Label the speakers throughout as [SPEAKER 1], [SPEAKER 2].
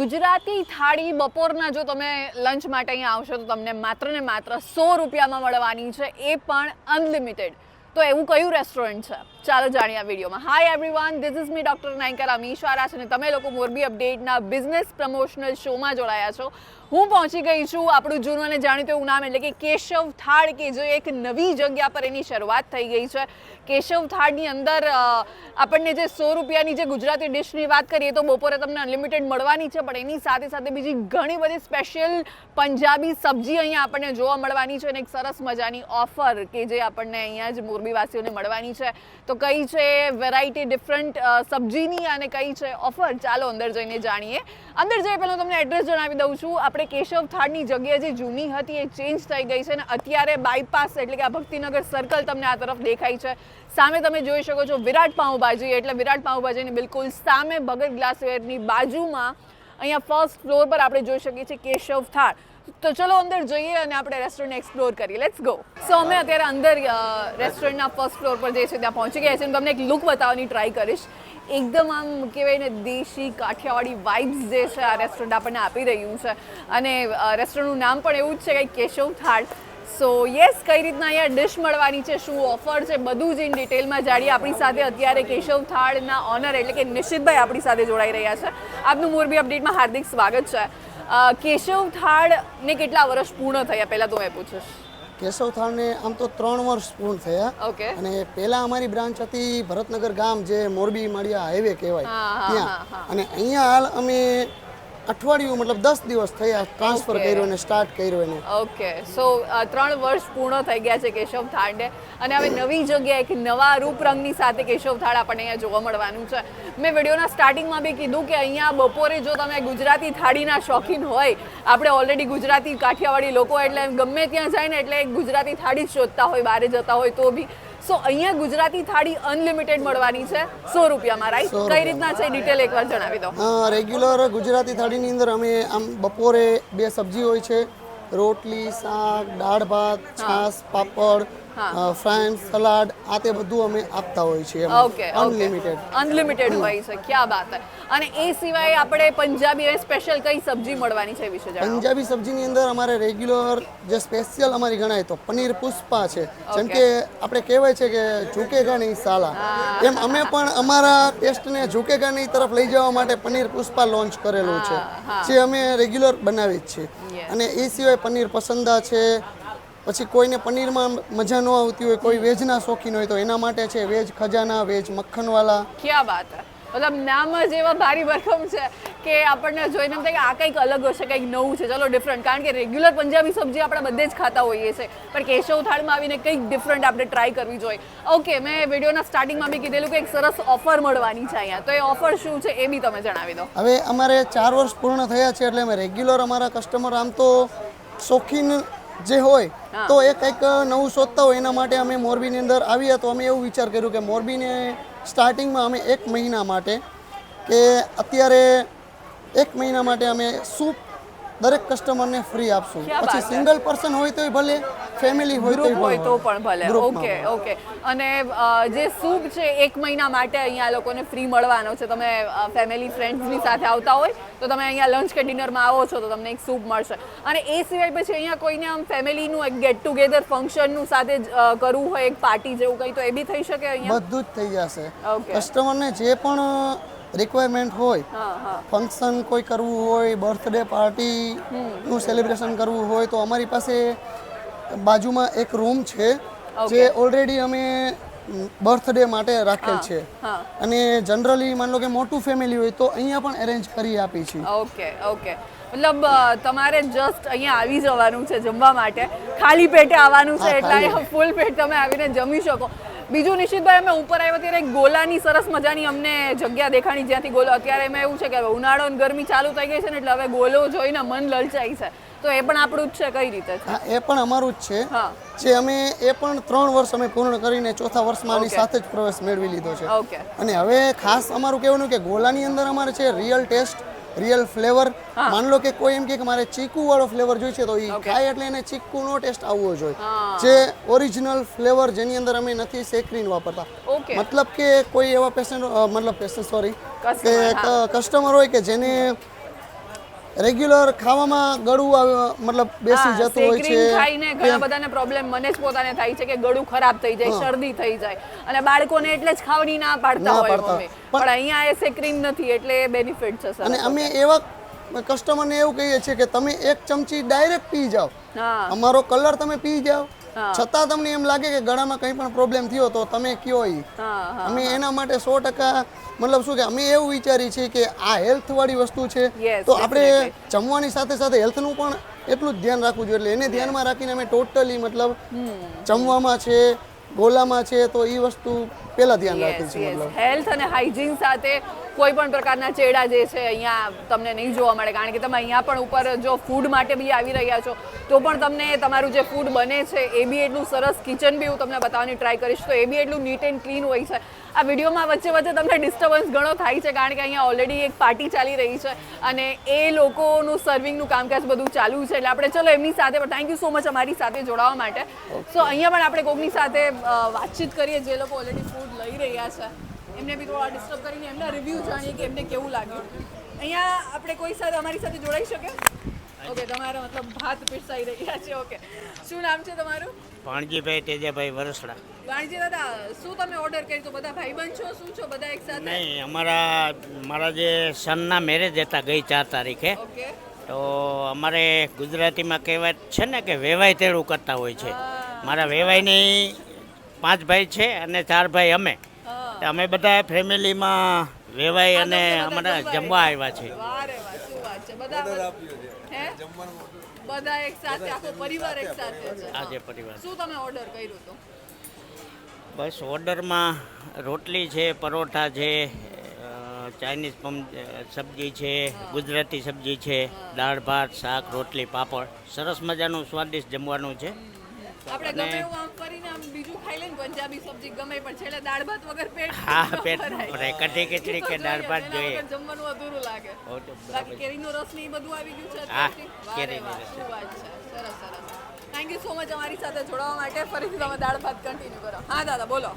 [SPEAKER 1] ગુજરાતી થાળી બપોરના જો તમે લંચ માટે અહીંયા આવશો તો તમને માત્ર ને માત્ર સો રૂપિયામાં મળવાની છે, એ પણ અનલિમિટેડ તો એવું કયું રેસ્ટોરન્ટ છે? ચાલો જાણીએ આ વિડીયોમાં. Hi everyone this is me doctor Nayakar Amish Vara છે અને તમે લોકો મોરબી અપડેટના બિઝનેસ પ્રમોશનલ શોમાં જોડાયા છો. હું પહોંચી ગઈ છું આપણું જૂનું અને જાણીતું એવું નામ એટલે કે કેશવ થાળ, કે જે એક નવી જગ્યા પર એની શરૂઆત થઈ ગઈ છે. કેશવ થાળની અંદર આપણને જે સો રૂપિયાની જે ગુજરાતી ડિશની વાત કરીએ તો બપોરે તમને અનલિમિટેડ મળવાની છે, પણ એની સાથે સાથે બીજી ઘણી બધી સ્પેશિયલ પંજાબી સબ્જી અહીંયા આપણને જોવા મળવાની છે અને એક સરસ મજાની ઓફર કે જે આપણને અહીંયા જ મોરબીવાસીઓને મળવાની છે. તો કઈ છે વેરાયટી ડિફરન્ટ સબ્જીની અને કઈ છે ઓફર ચાલો અંદર જઈને જાણીએ. અંદર જઈએ પહેલાં તમને એડ્રેસ જણાવી દઉં છું. આપણે કેશવ થાળની જગ્યા જે જૂની હતી એ ચેન્જ થઈ ગઈ છે અને અત્યારે બાયપાસ એટલે કે આ ભક્તિનગર સર્કલ તમને આ તરફ દેખાય છે. સામે તમે જોઈ શકો છો વિરાટ પાઉંભાજી, એટલે વિરાટ પાઉંભાજીની બિલકુલ સામે ભગત ગ્લાસવેરની બાજુમાં અહીંયા ફર્સ્ટ ફ્લોર પર આપણે જોઈ શકીએ છીએ કેશવ થાળ. તો ચલો અંદર જઈએ અને આપણે રેસ્ટોરન્ટ એક્સપ્લોર કરીએ. લેટ્સ ગો સો અમે અત્યારે અંદર રેસ્ટોરન્ટના ફર્સ્ટ ફ્લોર પર જે છે ત્યાં પહોંચી ગયા છે અને તમને એક લુક બતાવવાની ટ્રાય કરીશ. એકદમ આમ કહેવાય ને દેશી કાઠિયાવાડી વાઇબ્સ જે છે આ રેસ્ટોરન્ટ આપણને આપી રહ્યું છે. અને રેસ્ટોરન્ટનું નામ પણ એવું જ છે કંઈક કેશવ થાળ. સો યસ કઈ રીતના અહીંયા ડિશ મળવાની છે, શું ઓફર છે, બધું જ ઇન ડિટેલમાં જાણીએ. આપણી સાથે અત્યારે કેશવ થાળના ઓનર એટલે કે નિશિતભાઈ આપણી સાથે જોડાઈ રહ્યા છે. આપનું મોરબી અપડેટમાં હાર્દિક સ્વાગત છે. કેશવ થાળને કેટલા વર્ષ પૂર્ણ થયા? પહેલાં તો મેં પૂછીશ.
[SPEAKER 2] કેશવ થાળને આમ તો ત્રણ વર્ષ પૂર્ણ થયા.
[SPEAKER 1] ઓકે.
[SPEAKER 2] અને પહેલા અમારી બ્રાન્ચ હતી ભરતનગર ગામ જે મોરબી માળિયા હાઈવે કહેવાય. ત્યાં. અને અહીંયા હાલ અમે અઠવાડિયું મતલબ દસ દિવસ થયા ટ્રાન્સફર કર્યો અને સ્ટાર્ટ કર્યો એને.
[SPEAKER 1] ઓકે સો ત્રણ વર્ષ પૂર્ણ થઈ ગયા છે કેશવ થાળને અને હવે નવી જગ્યાએ એક નવા રૂપ રંગની સાથે કેશવ થાળ આપણને અહીંયા જોવા મળવાનું છે. મેં વિડીયોના સ્ટાર્ટિંગમાં બી કીધું કે અહીંયા બપોરે જો તમે ગુજરાતી થાળીના શોખીન હોય આપણે ઓલરેડી ગુજરાતી કાઠિયાવાડી લોકો એટલે ગમે ત્યાં જાય ને એટલે ગુજરાતી થાળી જ શોધતા હોય બહાર જતા હોય તો બી. સો અહીંયા ગુજરાતી થાળી અનલિમિટેડ મળવાની છે. સો રૂપિયામાં રાઈટ કઈ રીતના છે? ડિટેલ એકવાર જણાવી દો.
[SPEAKER 2] રેગ્યુલર ગુજરાતી થાળીની અંદર અમે આમ બપોરે બે સબ્જી હોય છે. રોટલી શાક દાળ ભાત છાશ પાપડ ફ્રાઈડ સલાડ આ તે બધું અમે આપતા હોય છીએ
[SPEAKER 1] ઓકે
[SPEAKER 2] અનલિમિટેડ
[SPEAKER 1] અનલિમિટેડ હોય છે. ક્યાં વાત હે? અને એ સિવાય આપણે પંજાબી અને સ્પેશિયલ કઈ સબ્જી મળવાની છે વિશે જણાવો.
[SPEAKER 2] પંજાબી સબ્જીની અંદર અમારે રેગ્યુલર જે સ્પેશિયલ અમારી ગણાય તો પનીર પુષ્પા છે. જેમ કે આપણે કહેવાય છે કે ઝુકેગા નહીં સાલા. એમ અમે પણ અમારા ટેસ્ટને ઝુકેગા નહીં તરફ લઈ જવા માટે પનીર પુષ્પા લોન્ચ કરેલું છે. જે અમે રેગ્યુલર બનાવી જ છીએ. અને એ સિવાય પનીર પસંદા છે પછી કોઈને પનીરમાં મજા ન આવતી હોય કોઈ વેજના શોખીન હોય તો એના માટે છે વેજ ખજાના વેજ મક્ખનવાલા.
[SPEAKER 1] ક્યાં વાત મતલબ નામ જ એવા ભારી ભરખમ છે કે આપણને જોઈને એમ થાય કે આ કંઈક અલગ હશે કંઈક નવું છે. ચલો ડિફરન્ટ કારણ કે રેગ્યુલર પંજાબી સબ્જી આપણે બધે જ ખાતા હોઈએ છીએ. પણ કેશવ થાળમાં આવીને કંઈક ડિફરન્ટ આપણે ટ્રાય કરવી જોઈએ. ઓકે મેં વિડીયોના સ્ટાર્ટિંગમાં બી કીધેલું કે એક સરસ ઓફર મળવાની છે અહીંયા. તો એ ઓફર શું છે એ બી તમે જણાવી દો.
[SPEAKER 2] હવે અમારે ચાર વર્ષ પૂર્ણ થયા છે એટલે અમે રેગ્યુલર અમારા કસ્ટમર આમ તો શોખીન જે હોય તો એ કંઈક નવું શોધતા હોય એના માટે અમે મોરબીની અંદર આવ્યા તો અમે એવું વિચાર કર્યું કે મોરબીને સ્ટાર્ટિંગમાં અમે એક મહિના માટે કે અત્યારે એક મહિના માટે અમે સૂપ દરેક કસ્ટમરને ફ્રી આપશું. પછી સિંગલ પર્સન હોય તોય ભલે ફેમિલી હોય
[SPEAKER 1] ગ્રુપ હોય તો પણ ભલે. ઓકે ઓકે અને જે સૂપ છે એક મહિના માટે અહીંયા લોકોને ફ્રી મળવાનો છે. તમે ફેમિલી ફ્રેન્ડ્સની સાથે આવતા હોય તો તમે અહીંયા લંચ કે ડિનરમાં આવો છો તો તમને એક સૂપ મળશે. અને એ સિવાય પછી અહીંયા કોઈને આમ ફેમિલીનું એક ગેટ ટુગેધર ફંક્શનનું સાથે કરવું હોય એક પાર્ટી જેવું કંઈ તો એ બી થઈ શકે અહીંયા?
[SPEAKER 2] બધું જ થઈ જશે.
[SPEAKER 1] ઓકે
[SPEAKER 2] કસ્ટમરને જે પણ રિક્વાયરમેન્ટ હોય
[SPEAKER 1] હા હા.
[SPEAKER 2] ફંક્શન કોઈ કરવું હોય બર્થડે પાર્ટીનું સેલિબ્રેશન કરવું હોય તો અમારી પાસે બાજુમાં એક રૂમ છે જે ઓલરેડી અમે બર્થડે માટે રાખેલ છે. અને જનરલી માન લો કે મોટું ફેમિલી હોય તો અહીંયા પણ અરેન્જ કરી આપી છીએ
[SPEAKER 1] ઓકે ઓકે મતલબ તમારે જસ્ટ અહીંયા આવી જવાનું છે જમવા માટે. ખાલી પેટે આવવાનું છે એટલે ફૂલ પેટ તમે આવીને જમી શકો. બીજું નિશ્ચિતભાઈ અમે ઉપર આવ્યા ત્યારે એક ગોલાની સરસ મજાની અમને જગ્યા દેખાણી જ્યાંથી ગોલો અત્યારે એમાં એવું છે કે હવે ઉનાળો અને ગરમી ચાલુ થઈ ગઈ છે ને એટલે હવે ગોલો જોઈને મન લલચાઈ છે. તો એ પણ આપણું જ છે કઈ રીતે છે?
[SPEAKER 2] હા એ પણ અમારું જ છે. જે અમે એ પણ ત્રણ વર્ષ અમે પૂર્ણ કરીને ચોથા વર્ષમાં આની સાથે જ પ્રવેશ મેળવી લીધો છે.
[SPEAKER 1] ઓકે.
[SPEAKER 2] અને હવે ખાસ અમારું કહેવાનું કે ગોલાની અંદર અમારે છે રિયલ ટેસ્ટ રિયલ ફ્લેવર માન લો કે કોઈ એમ કે મારે ચીકુ વાળો ફ્લેવર જોઈએ છે તો એ ખાય એટલે એને ચીકુનો ટેસ્ટ આવવો જોઈએ. જે ઓરિજિનલ ફ્લેવર જેની અંદર અમે નથી સેકરીન વાપરતા. મતલબ કે કોઈ એવા પેશન્ટ મતલબ પેશન્ટ સોરી કે કસ્ટમર હોય કે જેને રેગ્યુલર ખાવામાં ગળું મતલબ બેસી જતું હોય છે.
[SPEAKER 1] ખાઈને ઘણા બધાને પ્રોબ્લેમ મને જ પોતાને થાય છે કે ગળું ખરાબ થઈ જાય શરદી થઈ જાય. અને બાળકોને એટલે જ ખાવાની ના પાડતા હોય. પણ અહીંયા એ સેકરીન નથી એટલે બેનિફિટ છે
[SPEAKER 2] અને અમે એવા કસ્ટમરને એવું કહીએ છીએ કે તમે એક ચમચી ડાયરેક્ટ પી જાઓ. અમારો કલર તમે પી જાઓ. છતાં તમને એમ લાગે કે ગળામાં કંઈ પણ પ્રોબ્લેમ થયો તો તમે કયો ઈ? અમે એના માટે સો ટકા મતલબ શું કે અમે એવું વિચારીએ છીએ કે આ હેલ્થ વાળી વસ્તુ છે. તો આપણે જમવાની સાથે સાથે હેલ્થનું પણ એટલું જ ધ્યાન રાખવું જોઈએ. એટલે એને ધ્યાનમાં રાખીને અમે ટોટલી મતલબ જમવામાં છે ગોલામાં છે તો એ વસ્તુ પહેલા ધ્યાન રાખીએ છીએ
[SPEAKER 1] હેલ્થ અને હાઇજીન સાથે કોઈ પણ પ્રકારના ચેડા જે છે અહીંયા તમને નહીં જોવા મળે. કારણ કે તમે અહીંયા પણ ઉપર જો ફૂડ માટે બી આવી રહ્યા છો તો પણ તમને તમારું જે ફૂડ બને છે એ બી એટલું સરસ કિચન બી હું તમને બતાવવાની ટ્રાય કરીશ. તો એ બી એટલું નીટ એન્ડ ક્લીન હોય છે. આ વિડીયોમાં વચ્ચે વચ્ચે તમને ડિસ્ટર્બન્સ ઘણો થાય છે કારણ કે અહીંયા ઓલરેડી એક પાર્ટી ચાલી રહી છે અને એ લોકોનું સર્વિંગનું કામકાજ બધું ચાલુ છે. એટલે આપણે ચલો એમની સાથે પણ થેન્ક યુ સો મચ અમારી સાથે જોડાવા માટે. સો અહીંયા પણ આપણે કોકની સાથે વાતચીત કરીએ જે લોકો ઓલરેડી ફૂડ લઈ રહ્યા છે. એમને બી થોડા ડિસ્ટર્બ કરીને એમના રિવ્યૂ જાણીએ કે એમને કેવું લાગ્યું. અહીંયા આપણે કોઈ સાથે અમારી સાથે જોડાઈ શકે? ઓકે તમારા મતલબ ભાત પીરસાઈ રહ્યા છે ઓકે શું નામ છે તમારું?
[SPEAKER 3] ભાણજીભાઈ તેજાભાઈ વરસડા.
[SPEAKER 1] ભાણજી દાદા શું તમે ઓર્ડર કરી? તો બધા ભાઈબંધ છો? શું છો બધા એક સાથે?
[SPEAKER 3] નહીં અમારા મારા જે સનના મેરેજ હતા ગઈ ચાર તારીખે
[SPEAKER 1] ઓકે
[SPEAKER 3] તો અમારે ગુજરાતીમાં કહેવાય છે ને કે વેવાય તેડું કરતા હોય છે. મારા વેવાયની પાંચ ભાઈ છે અને ચાર ભાઈ અમે. અમે બધા ફેમિલીમાં વેવાય અને અમારા જમવા આવ્યા છે.
[SPEAKER 1] વાહ રે વાહ શું વાત છે. બધા એક સાથે આખો પરિવાર એક સાથે છે.
[SPEAKER 3] આજે પરિવાર
[SPEAKER 1] શું તમે ઓર્ડર કર્યો તો
[SPEAKER 3] બસ ઓર્ડરમાં રોટલી છે પરોઠા છે ચાઇનીઝ પમ સબ્જી છે ગુજરાતી સબ્જી છે દાળ ભાત શાક રોટલી પાપડ. સરસ મજાનું સ્વાદિષ્ટ જમવાનું છે.
[SPEAKER 1] આપણે ગમે એવું આમ કરીને આમ બીજું ખાઈ લઈને પંજાબી સબ્જી ગમે પણ છેલ્લે દાળ ભાત વગર પેટ
[SPEAKER 3] હા, પેટ
[SPEAKER 1] ભરાય.
[SPEAKER 3] કઢી ખીચડી કે દાળ ભાત જોઈએ.
[SPEAKER 1] જમવાનું અધૂરું લાગે. બાકી કેરીનો રસ ને એ બધું આવી ગયું છે
[SPEAKER 3] હા, કેરીનો રસ.
[SPEAKER 1] છે. સરસ સરસ. થેન્ક યુ સો મચ અમારી સાથે જોડાવા માટે. ફરીથી તમે દાળ ભાત કન્ટિન્યુ કરો. હા દાદા બોલો.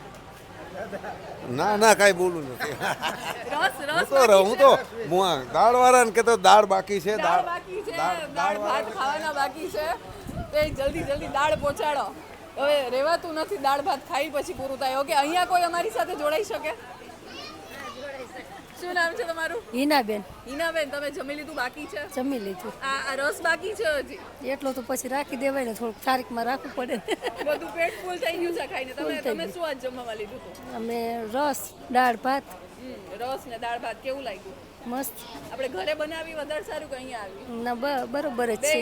[SPEAKER 4] ના ના કાંઈ બોલું નથી.
[SPEAKER 1] રસ
[SPEAKER 4] હું
[SPEAKER 1] રસ
[SPEAKER 4] તો રહું હું તો હું આ કે તો દાળ બાકી છે
[SPEAKER 1] દાળ
[SPEAKER 4] દાળ
[SPEAKER 1] બાકી છે
[SPEAKER 4] દાળ-
[SPEAKER 1] દાળ ભાત ખાવાના બાકી છે. તો એ જલ્દી જલ્દી દાળ પહોંચાડો. હવે રહેવાતું નથી દાળ ભાત ખાઈ પછી પૂરું થાય. ઓકે અહીંયા કોઈ અમારી સાથે જોડાઈ શકે? શું નામ છે તમારું?
[SPEAKER 5] હિનાબેન.
[SPEAKER 1] હિનાબેન તમે જમી લીધું બાકી છે?
[SPEAKER 5] જમી લીધું.
[SPEAKER 1] આ રસ બાકી છે હજી?
[SPEAKER 5] એટલો તો પછી રાખી દેવાય ને થોડુંક તારીખમાં રાખવું પડે
[SPEAKER 1] બધું પેટ ફૂલ થઈ ગયું છે ખાઈને. તમે તમે શું આજ જમવામાં લીધું હતું?
[SPEAKER 5] અમે રસ દાળ ભાત.
[SPEAKER 1] રસ ને દાળ ભાત કેવું લાગ્યું?
[SPEAKER 5] મસ્ત.
[SPEAKER 1] આપણે ઘરે બનાવી વધારે સારું કે અહીંયા આવી
[SPEAKER 5] ના બ- બરોબર જ છે.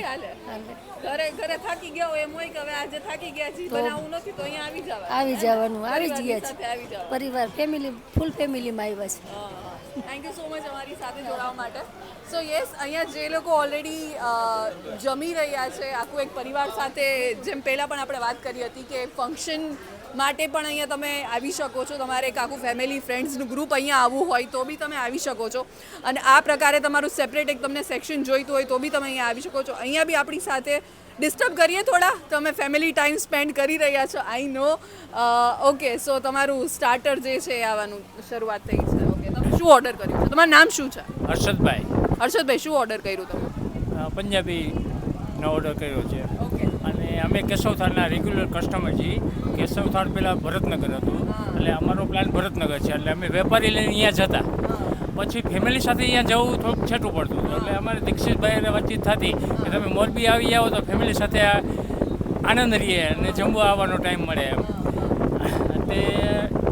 [SPEAKER 1] ઘરે ઘરે થાકી ગયા હોય એમ હોય કે હવે આજે થાકી ગયા
[SPEAKER 5] છે
[SPEAKER 1] બનાવવું નથી તો અહીંયા આવી જવાનું
[SPEAKER 5] આવી જવાનું આવી જ ગયા છે પરિવાર ફેમિલી ફૂલ ફેમિલીમાં આવ્યા છે.
[SPEAKER 1] થેન્ક યુ સો મચ અમારી સાથે જોડાવા માટે. સો યસ અહીંયા જે લોકો ઓલરેડી જમી રહ્યા છે આખું એક પરિવાર સાથે જેમ પહેલાં પણ આપણે વાત કરી હતી કે ફંક્શન માટે પણ અહીંયા તમે આવી શકો છો. તમારે એક આખું ફેમિલી ફ્રેન્ડ્સનું ગ્રુપ અહીંયા આવવું હોય તો બી તમે આવી શકો છો. અને આ પ્રકારે તમારું સેપરેટ એક તમને સેક્શન જોઈતું હોય તો બી તમે અહીંયા આવી શકો છો. અહીંયા બી આપણી સાથે ડિસ્ટર્બ કરીએ થોડા. તમે ફેમિલી ટાઈમ સ્પેન્ડ કરી રહ્યા છો. આઈ નો ઓકે સો તમારું સ્ટાર્ટર જે છે એ આવવાનું શરૂઆત થઈ છે. ઓકે તમે શું ઓર્ડર કર્યું છે? તમારું નામ શું છે?
[SPEAKER 6] હર્ષદભાઈ.
[SPEAKER 1] હર્ષદભાઈ શું ઓર્ડર કર્યું તમે?
[SPEAKER 6] પંજાબી પંજાબીનો ઓર્ડર કર્યો છે. અમે કેશવ થાળના રેગ્યુલર કસ્ટમર છીએ. કેશવ થાળ પહેલાં ભરતનગર હતું. એટલે અમારો પ્લાન ભરતનગર છે. એટલે અમે વેપારી લઈને અહીંયા જતા પછી ફેમિલી સાથે અહીંયા જવું થોડુંક છેટું પડતું હતું. એટલે અમારે દીક્ષિતભાઈ હારે વાતચીત થતી કે તમે મોરબી આવી જાઓ તો ફેમિલી સાથે આનંદ રહીએ અને જમવા આવવાનો ટાઈમ મળે એમ. તે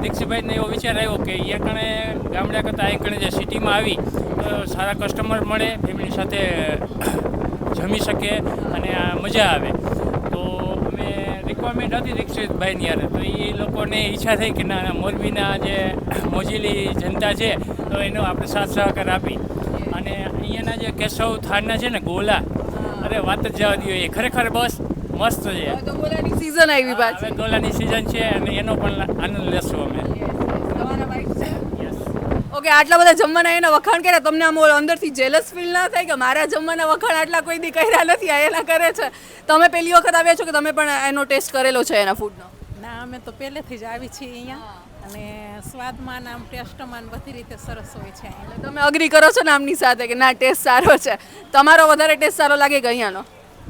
[SPEAKER 6] દીક્ષિતભાઈને એવો વિચાર આવ્યો કે અહીંયા કણે ગામડા કરતાં અહીં કણે જે સિટીમાં આવી, તો સારા કસ્ટમર મળે ફેમિલી સાથે જમી શકે અને આ મજા આવે. રિક્વાયરમેન્ટ હતી દીક્ષિતભાઈની યાર. તો એ લોકોને ઈચ્છા થઈ કે ના મોરબીના જે મોજીલી જનતા છે તો એનો આપણે સાથ સહકાર આપી. અને અહીંયાના જે કેશવ થાળના છે ને ગોલા અરે વાત જ જવા દઈએ એ. ખરેખર બસ મસ્ત છે.
[SPEAKER 1] ગોલાની સિઝન આવી પાછી.
[SPEAKER 6] ગોલાની સિઝન છે અને એનો પણ આનંદ લેશું અમે
[SPEAKER 1] તમારા વાઈફ છે
[SPEAKER 6] યસ
[SPEAKER 1] ઓકે આટલા બધા જમવાના એના વખાણ કર્યા? તમને આમ અંદરથી જેલસ ફીલ ના થાય કે મારા જમવાના વખાણ આટલા કોઈ દી કર્યા નથી આ એના કરે છે? તમે પહેલી વખત આવ્યા છો કે તમે પણ એનો ટેસ્ટ કરેલો છે એના ફૂડનો
[SPEAKER 7] ના? અમે તો પહેલેથી જ આવી છીએ અહીંયા. અને સ્વાદમાં નામ આમ ટેસ્ટમાં બધી રીતે સરસ હોય છે એટલે
[SPEAKER 1] તમે અગ્રી કરો છો ને આમની સાથે કે ના ટેસ્ટ સારો છે? તમારો વધારે ટેસ્ટ સારો લાગે કે અહીંયાનો?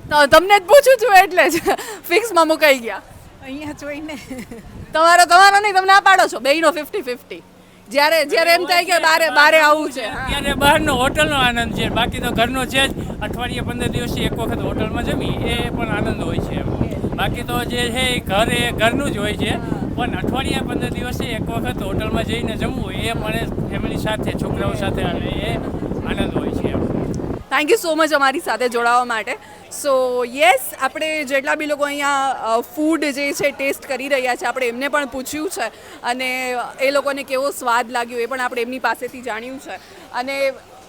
[SPEAKER 1] તો તમને જ પૂછું છું એટલે જ. ફિક્સમાં મુકાઈ ગયા.
[SPEAKER 7] અહીંયા જોઈને.
[SPEAKER 1] તમારો તમારો નહીં તમને આ પાડો છો. બેયનો ફિફ્ટી ફિફ્ટી જ્યારે જ્યારે એમ થાય કે બારે બારે આવવું છે
[SPEAKER 6] ત્યારે બહારનો હોટલનો આનંદ છે બાકી તો ઘરનો છે જ. અઠવાડિયે પંદર દિવસથી એક વખત હોટલમાં જમી એ પણ આનંદ હોય છે બાકી તો જે છે એ ઘર એ ઘરનું જ હોય છે. પણ અઠવાડિયા પંદર દિવસે એક વખત હોટલમાં જઈને જમવું એ મને ફેમિલી સાથે છોકરાઓ સાથે અને એ આનંદ હોય છે
[SPEAKER 1] થેન્ક યુ સો મચ અમારી સાથે જોડાવા માટે. સો યસ આપણે જેટલા બી લોકો અહીંયા ફૂડ જે છે ટેસ્ટ કરી રહ્યા છે, આપણે એમને પણ પૂછ્યું છે. અને એ લોકોને કેવો સ્વાદ લાગ્યો એ પણ આપણે એમની પાસેથી જાણ્યું છે. અને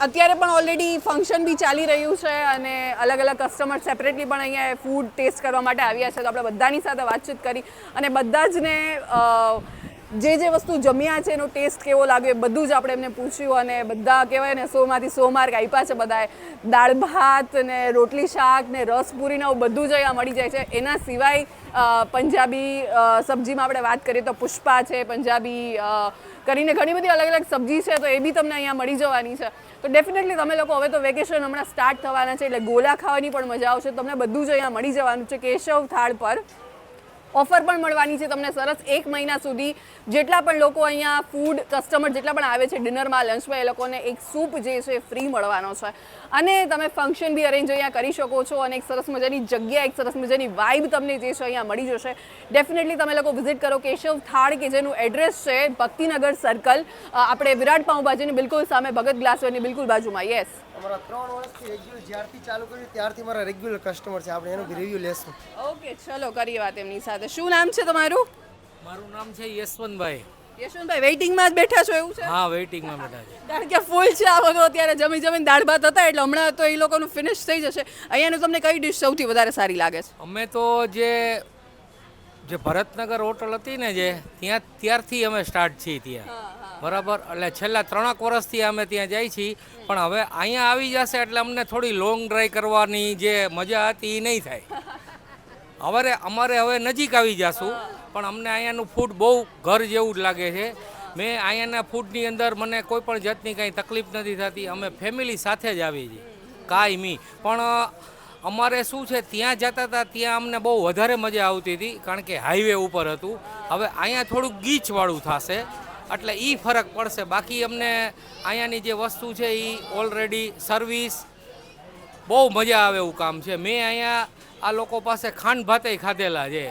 [SPEAKER 1] અત્યારે પણ ઓલરેડી ફંક્શન બી ચાલી રહ્યું છે અને અલગ અલગ કસ્ટમર સેપરેટલી પણ અહીંયા ફૂડ ટેસ્ટ કરવા માટે આવ્યા છે. તો આપણે બધાની સાથે વાતચીત કરી અને બધા જને જે જે વસ્તુ જમ્યા છે એનો ટેસ્ટ કેવો લાગ્યો એ બધું જ આપણે એમને પૂછ્યું અને બધા કહેવાય ને, સોમાંથી સો માર્ક આપ્યા છે બધાએ. દાળ ભાત ને રોટલી શાક ને રસપુરી ને આવું બધું જ અહીંયા મળી જાય છે. એના સિવાય પંજાબી સબ્જીમાં આપણે વાત કરીએ તો પુષ્પા છે, પંજાબી કરીને ઘણી બધી અલગ અલગ સબ્જી છે, તો એ બી તમને અહીંયા મળી જવાની છે. તો ડેફિનેટલી તમે લોકો હવે તો વેકેશન હમણાં સ્ટાર્ટ થવાના છે, એટલે ગોલા ખાવાની પણ મજા આવશે તમને બધું જ અહીંયા મળી જવાનું છે, કેશવ થાળ પર. ઓફર પણ મળવાની છે તમને સરસ એક મહિના સુધી. જેટલા પણ લોકો અહીંયા ફૂડ કસ્ટમર જેટલા પણ આવે છે ડિનરમાં લંચમાં એ લોકોને એક સૂપ જે છે ફ્રી મળવાનો છે. અને તમે ફંક્શન બી અરેન્જ અહીંયા કરી શકો છો અને એક સરસ મજાની જગ્યા, એક સરસ મજાની વાઇબ તમને જે છે અહીંયા મળી જશે. ડેફિનેટલી તમે લોકો વિઝિટ કરો કેશવ થાળ કે જેનું એડ્રેસ છે ભક્તિનગર સર્કલ આપણે વિરાટ પાઉંભાજીની બિલકુલ સામે ભગત ગ્લાસવેરની બિલકુલ બાજુમાં. યસ
[SPEAKER 8] અમારા ત્રણ વર્ષથી રેગ્યુલર જ્યારથી ચાલુ કર્યું ત્યારથી મારા રેગ્યુલર કસ્ટમર છે. આપણે એનું રિવ્યુ લેશું.
[SPEAKER 1] ઓકે ચલો કરીએ વાત એમની સાથે. શું નામ છે તમારું?
[SPEAKER 9] મારું નામ છે યશવંતભાઈ.
[SPEAKER 1] યશવંતભાઈ વેઇટિંગમાં જ બેઠા છો એવું છે?
[SPEAKER 9] હા વેઇટિંગમાં બેઠા છે.
[SPEAKER 1] કારણ કે ફૂલ છે આ બધું અત્યારે જમી જમીને દાળ ભાત હતા એટલે હમણાં તો એ લોકોનું ફિનિશ થઈ જશે. અહીંયાનું તમને કઈ ડિશ સૌથી વધારે સારી લાગે છે?
[SPEAKER 9] અમે તો જે જે ભરતનગર હોટલ હતી ને જે ત્યાં ત્યારથી અમે સ્ટાર્ટ છીએ ત્યાં. બરાબર? એટલે છેલ્લા ત્રણેક વર્ષથી અમે ત્યાં જઈએ છીએ. પણ હવે અહીંયા આવી જશે એટલે અમને થોડી લોંગ ડ્રાઈવ કરવાની જે મજા હતી એ નહીં થાય. હવે અમારે હવે નજીક આવી જશું. પણ અમને અહીંયાનું ફૂડ બહુ ઘર જેવું જ લાગે છે. મેં અહીંયાના ફૂડની અંદર મને કોઈ પણ જાતની કાંઈ તકલીફ નથી થતી. અમે ફેમિલી સાથે જ આવી છીએ. કાયમી પણ અમારે શું છે, ત્યાં જતા હતા ત્યાં અમને બહુ વધારે મજા આવતી હતી. કારણ કે હાઈવે ઉપર હતું. હવે અહીંયા થોડુંક ગીચવાળું થશે. એટલે એ ફરક પડશે. બાકી અમને અહીંયાની જે વસ્તુ છે એ ઓલરેડી સર્વિસ બહુ મજા આવે એવું કામ છે. મેં અહીંયા આ લોકો પાસે ખાંડ ભાતે ખાધેલા છે.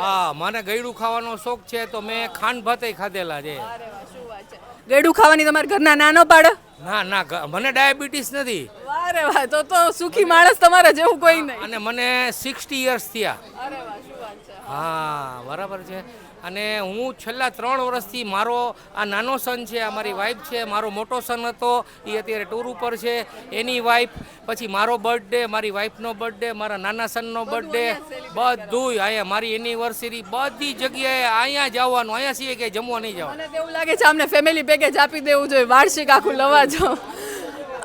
[SPEAKER 9] હા. મને ગળ્યું ખાવાનો શોખ છે તો મેં ખાંડ ભાતે ખાધેલા છે.
[SPEAKER 1] ગળ્યું ખાવાની તમારા ઘરના નાનો પાડે?
[SPEAKER 9] ના ના મને ડાયાબિટીસ નથી.
[SPEAKER 1] અરે વાહ. તો તો સુખી માણસ તમારા જેવું કોઈ નહીં.
[SPEAKER 9] અને મને સિક્સટી યર્સ થયા.
[SPEAKER 1] અરે વાહ.
[SPEAKER 9] હા બરાબર છે. અને હું છેલ્લા ત્રણ વર્ષથી મારો આ નાનો સન છે આ મારી વાઈફ છે મારો મોટો સન હતો એ અત્યારે ટૂર ઉપર છે. એની વાઈફ પછી મારો બર્થડે મારી વાઈફનો બર્થડે મારા નાના સનનો બર્થડે બધું અહીંયા મારી એનિવર્સરી બધી જગ્યાએ અહીંયા જવાનું અહીંયા છીએ કે જમવા નહીં જવાનું.
[SPEAKER 1] એવું લાગે છે અમને ફેમિલી પેકેજ આપી દેવું જોઈએ વાર્ષિક આખું લવા જો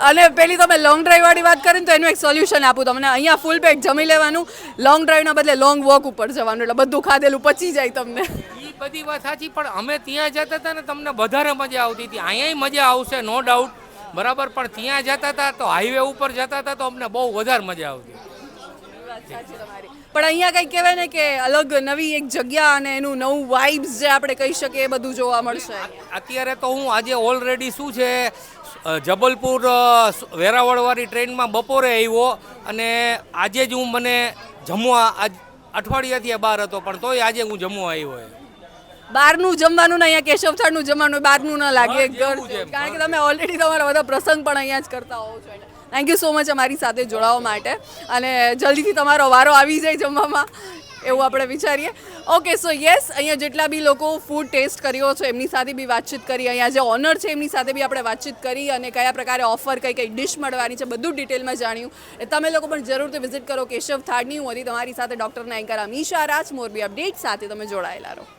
[SPEAKER 1] અને પેલી તમે લોંગ ડ્રાઈવ વાળી વાત કરીને તો એનું એક સોલ્યુશન આપું તમને. અહીંયા ફૂલ પેક જમી લેવાનું. લોંગ ડ્રાઈવના બદલે લોંગ વોક ઉપર જવાનું. એટલે બધું ખાધેલું પચી જાય તમને.
[SPEAKER 9] એ બધી વાત સાચી પણ અમે ત્યાં જતા હતા ને તમને વધારે મજા આવતી હતી. અહીંયા મજા આવશે નો ડાઉટ બરાબર પણ ત્યાં જતા હતા તો હાઈવે ઉપર જતા હતા તો અમને બહુ વધારે મજા આવતી.
[SPEAKER 1] પણ અહીંયા કંઈક કહેવાય ને કે અલગ નવી એક જગ્યા અને એનું નવું વાઇબ્સ જે આપણે કહી શકીએ એ બધું જોવા મળશે.
[SPEAKER 9] અત્યારે તો હું આજે ઓલરેડી શું છે જબલપુર વેરાવળવાળી ટ્રેનમાં બપોરે આવ્યો અને આજે જ હું મને જમવા આજ અઠવાડિયાથી બહાર હતો પણ તોય આજે હું જમવા આવ્યો
[SPEAKER 1] બહારનું જમવાનું ને અહીંયા કેશવથાળનું જમવાનું બહારનું ન લાગે. કારણ કે તમે ઓલરેડી તમારા બધા પ્રસંગ પણ અહીંયા જ કરતા હોવ છો. થેન્ક યુ સો મચ અમારી સાથે જોડાવા માટે. અને જલ્દીથી તમારો વારો આવી જાય જમવામાં. એવું આપણે વિચારીએ. ઓકે સો યસ અહીંયા જેટલા બી લોકો ફૂડ ટેસ્ટ કર્યો છે, એમની સાથે બી વાતચીત કરી, અહીંયા જે ઓનર છે, એમની સાથે બી આપણે વાતચીત કરી અને કયા પ્રકારે ઓફર કઈ કઈ ડિશ મળવાની છે, બધું ડિટેલમાં જાણ્યું. એ તમે લોકો પણ જરૂરથી વિઝિટ કરો, કેશવ થાળની હું હતી તમારી સાથે ડૉક્ટર નાયકર અમીશા રાજ. મોરબી અપડેટ સાથે તમે જોડાયેલા રહો.